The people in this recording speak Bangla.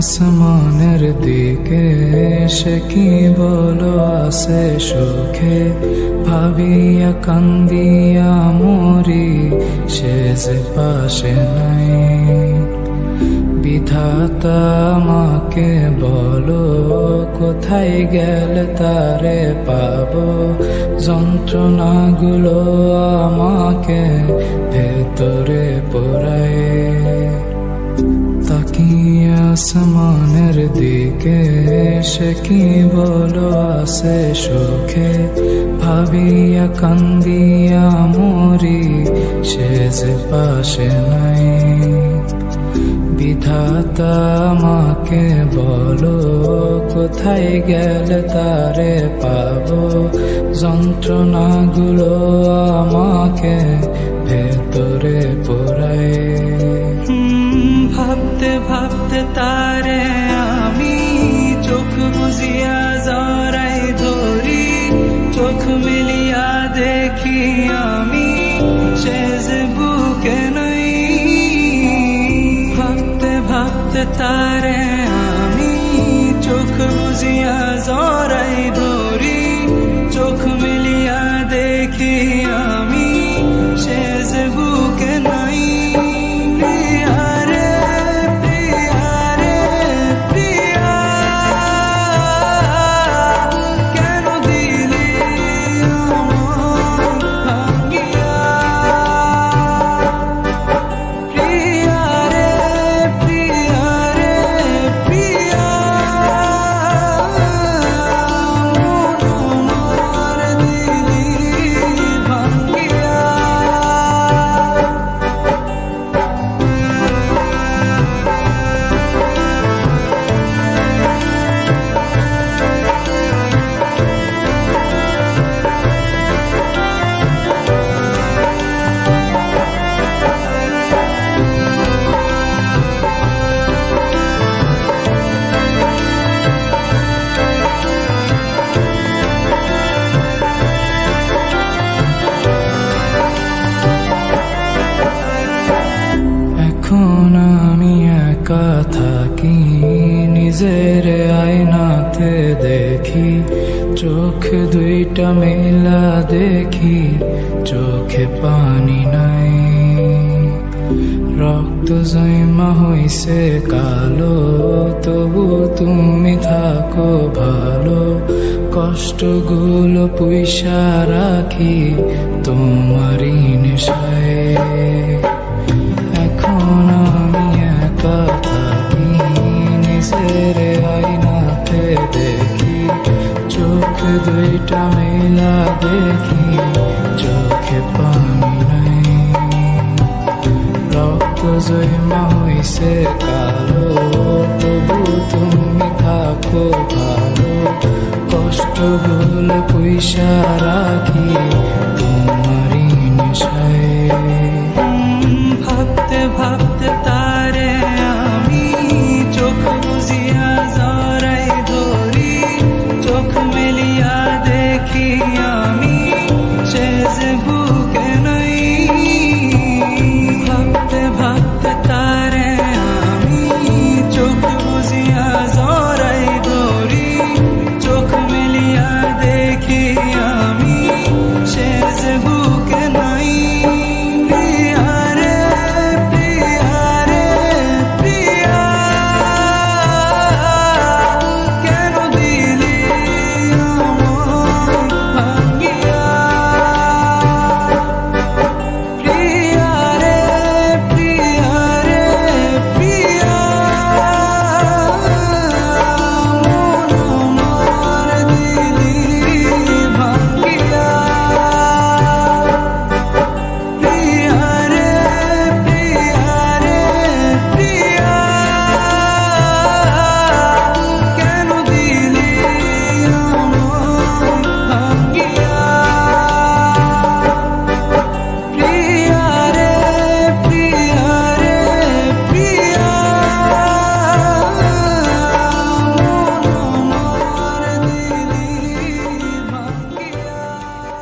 আসমানের দিকে সে কি বলো আসে সুখে? ভাবিয়া কান্দিয়া মরি, সে যে পাশে নাই। বিধাতা আমাকে বলো, কোথায় গেলে তারে পাব? যন্ত্রণাগুলো আমাকে ভেতরে পোড়ায় আসমানের দিকে সে কি বলো আসে সুখে? ভাবিয়া কান্দিয়া মরি, সে যে পাশে নাই। বিধাতা আমাকে বলো, কোথায় গেলে তারে পাবো? যন্ত্রণাগুলো আমাকে ভেতরে পোড়ায় মিলিয়া দেখি আমি সে যে বুকে নাই ভাবতে ভাবতে তারে আমি চোখ বুঝিয়া জরাই নিজের আয়নাতে দেখি, চোখ দুইটা মেলা দেখি, চোখে পানি নাই। রক্ত জমা হইছে কালো, তবু তুমি থাকো ভালো। কষ্টগুলো পয়সা রাখি তোমারই নেশায়। রক্ত জমা হইছে কালো, তবু তুমি থাকো ভালো। কষ্টগুলো পয়সা রাখি তোমারই নেশায়। ভাবতে ভাবতে